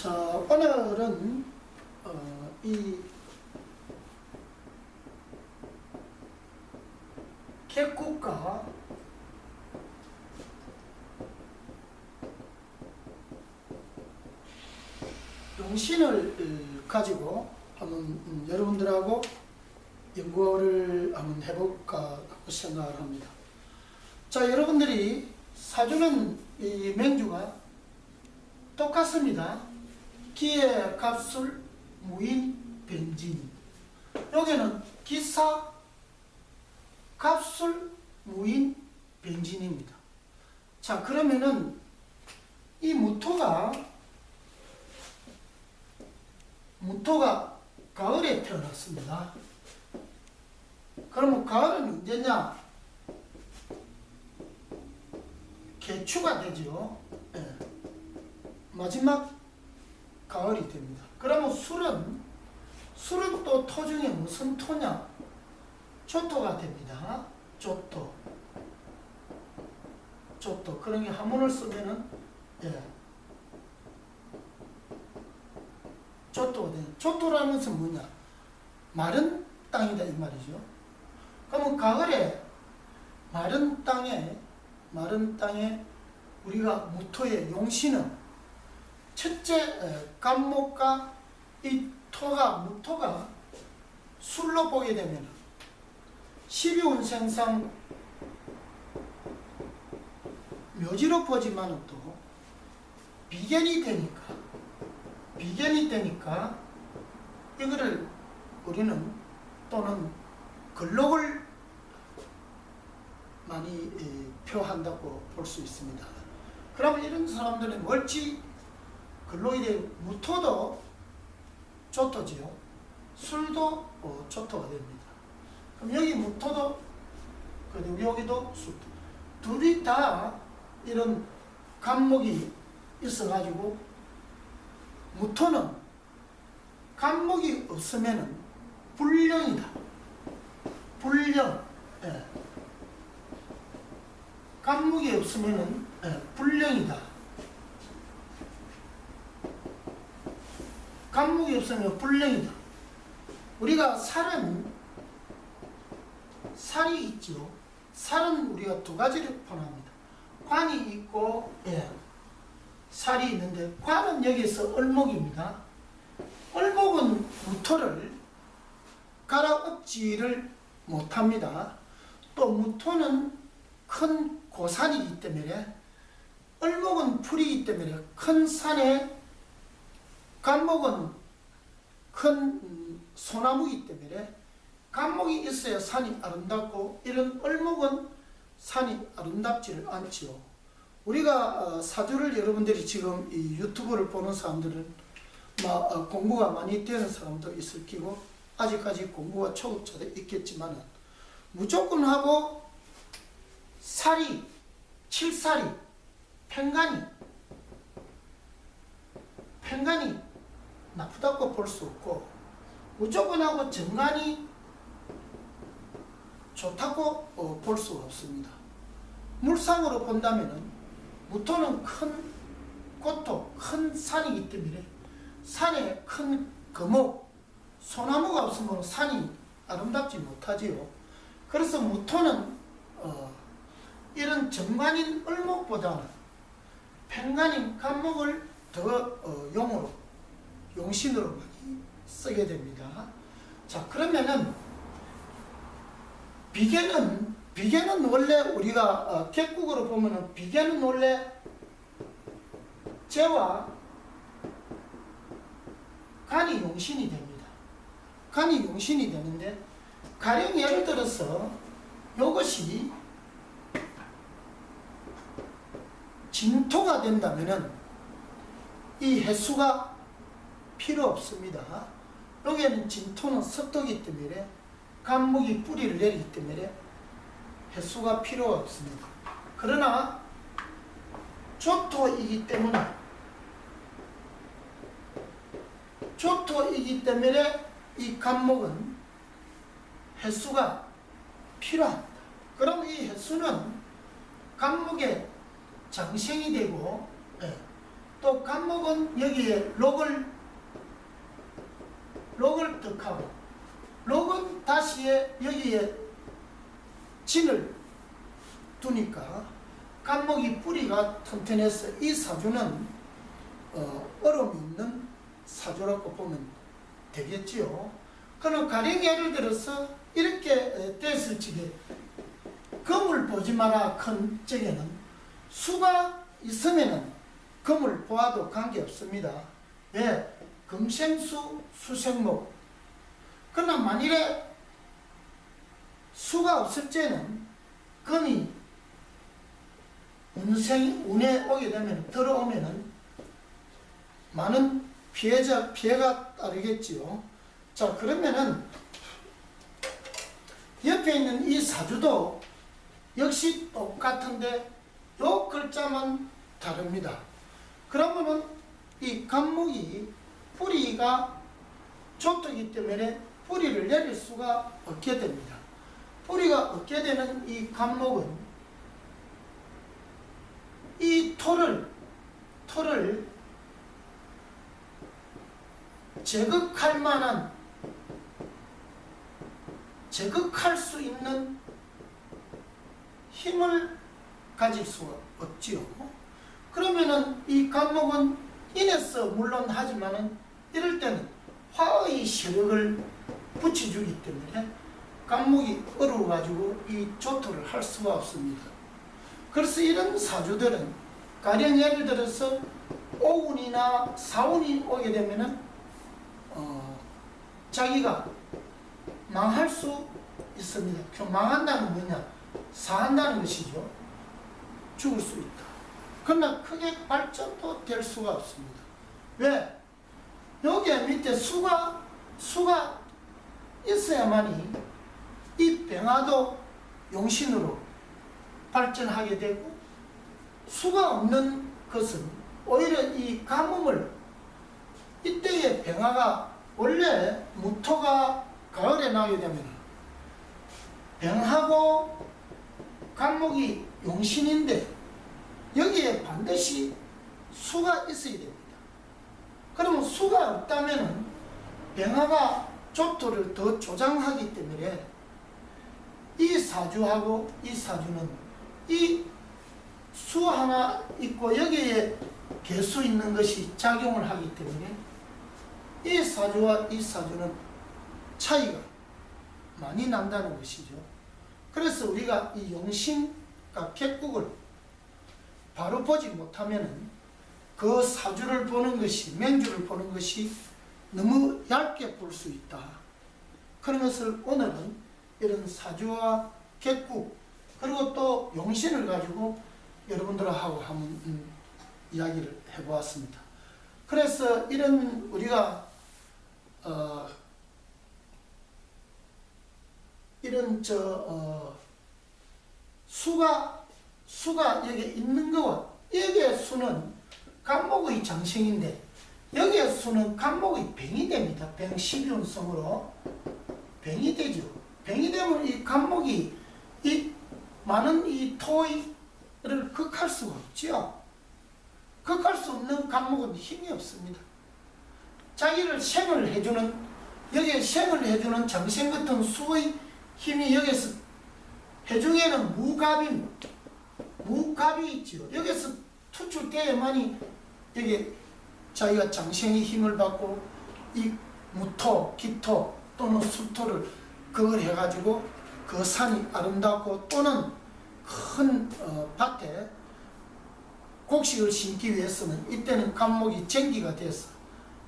자, 오늘은 어, 이 객국과 용신을 어, 가지고 한번 음, 여러분들하고 연구를 한번 해볼까 생각을 합니다. 자, 여러분들이 사주는 이 맹주가 똑같습니다. 기의 갑술, 무인, 벤진. 여기는 기사, 갑술, 무인, 벤진입니다. 자, 그러면은 이 무토가 무토가 가을에 태어났습니다. 그러면 가을은 언제냐? 개추가 되죠. 예. 마지막 가을이 됩니다. 그러면 술은 술은 또 토 중에 무슨 토냐? 조토가 됩니다. 조토. 조토. 그러니 한문을 쓰면은 예. 조토가 되는. 조토라는 것은 뭐냐? 마른 땅이다 이 말이죠. 그러면 가을에 마른 땅에 마른 땅에 우리가 무토의 용신은 첫째 간목과 이 토가 무토가 술로 보게 되면 12운생상 묘지로 보지만은 또 비견이 되니까 비견이 되니까 이거를 우리는 또는 근록을 많이 표한다고 볼 수 있습니다. 그러면 이런 사람들은 월지 대한 무토도 조토지요. 술도 어, 조토가 됩니다. 그럼 여기 무토도 그리고 여기도 술 둘이 다 이런 간목이 있어가지고 무토는 간목이 없으면은 불령이다. 불령. 예. 간목이 없으면은 예, 불령이다. 간목이 없으면 불령이다. 우리가 살은 살이 있죠. 살은 우리가 두 가지를 포함합니다. 관이 있고 예, 살이 있는데 관은 여기서 을목입니다. 을목은 무토를 갈아엎지를 못합니다. 또 무토는 큰 고산이기 때문에 을목은 풀이기 때문에 큰 산에 간목은 큰 음, 소나무이기 때문에 간목이 있어야 산이 아름답고 이런 을목은 산이 아름답지를 않지요. 우리가 어, 사주를 여러분들이 지금 이 유튜브를 보는 사람들은 막 어, 공부가 많이 되는 사람도 있을 끼고 아직까지 공부가 초급자도 있겠지만 무조건 하고 살이 칠살이 팽간이 팽간이 나쁘다고 볼 수 없고 무조건 하고 정간이 좋다고 어, 볼 수가 없습니다. 물상으로 본다면은 무토는 큰 고토, 큰 산이기 때문에 산에 큰 거목, 소나무가 없으면 산이 아름답지 못하지요. 그래서 무토는 어, 이런 정관인 을목보다는 팽간인 간목을 더 어, 용으로 용신으로 많이 쓰게 됩니다. 자 그러면은 비계는 비계는 원래 우리가 어, 객국으로 보면은 비계는 원래 재와 간이 용신이 됩니다. 간이 용신이 되는데 가령 예를 들어서 이것이 진토가 된다면은 이 해수가 필요 없습니다. 여기에는 진토는 습도기 때문에 간목이 뿌리를 내리기 때문에 해수가 필요가 없습니다. 그러나 조토이기 때문에 조토이기 때문에 이 간목은 해수가 필요합니다. 그럼 이 해수는 간목의 장생이 되고 예, 또 감목은 여기에 록을 록을 득하고 록은 다시 여기에 진을 두니까 감목이 뿌리가 튼튼해서 이 사주는 어, 어려움이 있는 사주라고 보면 되겠지요. 그럼 가령 예를 들어서 이렇게 에, 됐을 적에 금을 보지 마라 큰 적에는 수가 있으면은 금을 보아도 관계없습니다. 왜? 금생수 수생목. 그러나 만일에 수가 없을 때는 금이 운생, 운에 오게 되면, 들어오면은 많은 피해자, 피해가 따르겠지요. 자, 그러면은 옆에 있는 이 사주도 역시 똑같은데 요 글자만 다릅니다. 그러면은 이 감목이 뿌리가 좁기 때문에 뿌리를 내릴 수가 없게 됩니다. 뿌리가 없게 되는 이 감목은 이 토를 토를 제극할 만한 제극할 수 있는 힘을 가질 수가 없지요. 그러면은 이 감목은 인에서 물론 하지만은 이럴 때는 화의 세력을 붙여주기 때문에 감목이 어려워가지고 이 조토를 할 수가 없습니다. 그래서 이런 사주들은 가령 예를 들어서 오운이나 사운이 오게 되면은 어, 자기가 망할 수 있습니다. 그 망한다는 뭐냐? 사한다는 것이죠. 죽을 수 있다. 그러나 크게 발전도 될 수가 없습니다. 왜? 여기 밑에 수가 수가 있어야만이 이 병화도 용신으로 발전하게 되고 수가 없는 것은 오히려 이 가뭄을 이때의 병화가 원래 무토가 가을에 나게 되면 병하고 간목이 용신인데 여기에 반드시 수가 있어야 됩니다. 그러면 수가 없다면 병화가 조토를 더 조장하기 때문에 이 사주하고 이 사주는 이 수 하나 있고 여기에 개수 있는 것이 작용을 하기 때문에 이 사주와 이 사주는 차이가 많이 난다는 것이죠. 그래서 우리가 이 용신과 객국을 바로 보지 못하면은 그 사주를 보는 것이 맹주를 보는 것이 너무 얇게 볼 수 있다. 그런 것을 오늘은 이런 사주와 객국 그리고 또 용신을 가지고 여러분들하고 한번 음, 이야기를 해보았습니다. 그래서 이런 우리가 어, 이런 저 어, 수가 수가 여기 있는 거와 여기에 수는 간목의 장생인데 여기에 수는 간목의 병이 됩니다. 병 12운성으로 병이 되죠. 병이 되면 이 간목이 이 많은 이 토의를 극할 수가 없지요. 극할 수 없는 간목은 힘이 없습니다. 자기를 생을 해주는 여기에 생을 해주는 장생 같은 수의 힘이 여기서 해중에는 무갑이 무갑이 있지요. 여기서 투출돼야만이 여기 자기가 장생의 힘을 받고 이 무토, 기토 또는 수토를 그걸 해가지고 그 산이 아름답고 또는 큰 어, 밭에 곡식을 심기 위해서는 이때는 감목이 쟁기가 돼서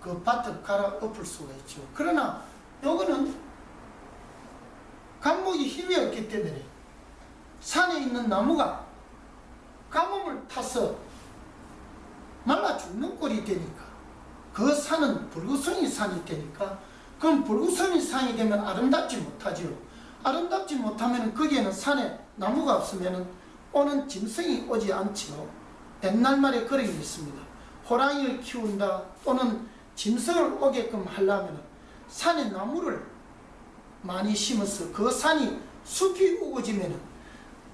그 밭을 갈아 엎을 수가 있죠. 그러나 요거는 감목이 힘이 없기 때문에 산에 있는 나무가 가뭄을 타서 말라 죽는 꼴이 되니까 그 산은 불구성이 산이 되니까 그럼 불구성이 산이 되면 아름답지 못하지요. 아름답지 못하면 거기에는 산에 나무가 없으면 오는 짐승이 오지 않지요. 옛날 말에 그런 게 있습니다. 호랑이를 키운다 또는 짐승을 오게끔 하려면 산에 나무를 많이 심어서 그 산이 숲이 우거지면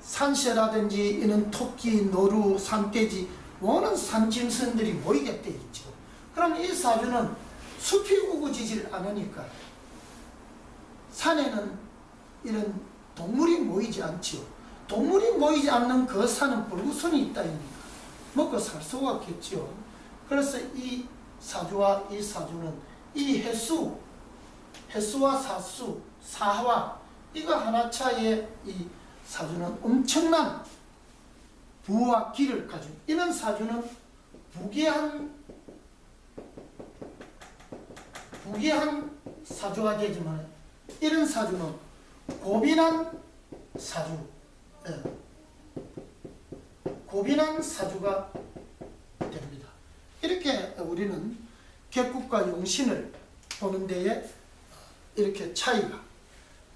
산새라든지 이런 토끼, 노루, 산돼지 모든 산짐승들이 모이게 돼 있죠. 그럼 이 사주는 숲이 우거지질 않으니까 산에는 이런 동물이 모이지 않지요. 동물이 모이지 않는 그 산은 불구선이 있다니까 먹고 살 수가 없겠죠. 그래서 이 사주와 이 사주는 이 해수, 해수와 사수, 사화 이거 하나 차이에 이 사주는 엄청난 부와 기를 가진 이런 사주는 부귀한 부귀한 사주가 되지만 이런 사주는 고빈한 사주 예. 고빈한 사주가 됩니다. 이렇게 우리는 객국과 용신을 보는 데에 이렇게 차이가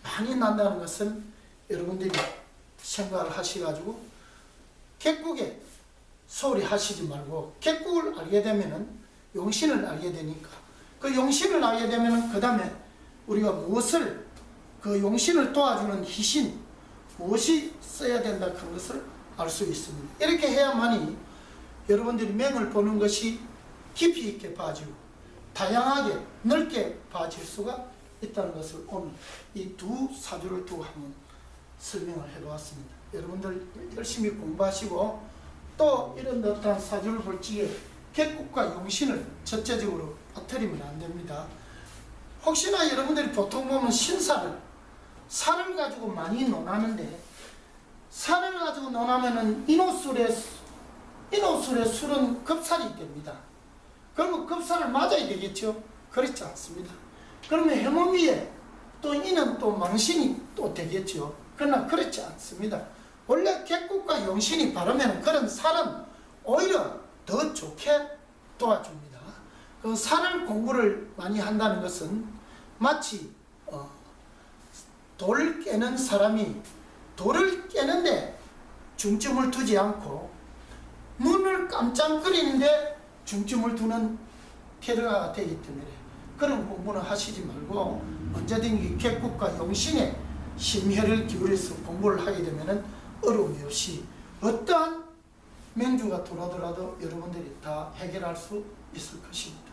많이 난다는 것은 여러분들이 생각을 하셔가지고 객국에 소홀히 하시지 말고 객국을 알게 되면은 용신을 알게 되니까 그 용신을 알게 되면은 그 다음에 우리가 무엇을 그 용신을 도와주는 희신 무엇이 써야 된다 그런 것을 알 수 있습니다. 이렇게 해야만이 여러분들이 맹을 보는 것이 깊이 있게 봐지고 다양하게 넓게 봐질 수가 있다는 것을 오늘 이 두 사주를 두고 한번 설명을 해보았습니다. 여러분들 열심히 공부하시고 또 이런 듯한 사주를 볼 적에 객국과 용신을 절제적으로 빠뜨리면 안 됩니다. 혹시나 여러분들이 보통 보면 신사를 살을 가지고 많이 논하는데 살을 가지고 논하면은 인호술의 인호술의 술은 급살이 됩니다. 그러면 급살을 맞아야 되겠죠? 그렇지 않습니다. 그러면 해몸 위에 또 이는 또 망신이 또 되겠죠. 그러나 그렇지 않습니다. 원래 객국과 용신이 바르면 그런 살은 오히려 더 좋게 도와줍니다. 그 살을 공부를 많이 한다는 것은 마치 어, 돌을 깨는 사람이 돌을 깨는데 중점을 두지 않고 눈을 깜짝거리는데 중점을 두는 테러가 되기 때문에 그런 공부는 하시지 말고 언제든지 객국과 용신에 심혈을 기울여서 공부를 하게 되면 어려움이 없이 어떠한 맹주가 들어오더라도 여러분들이 다 해결할 수 있을 것입니다.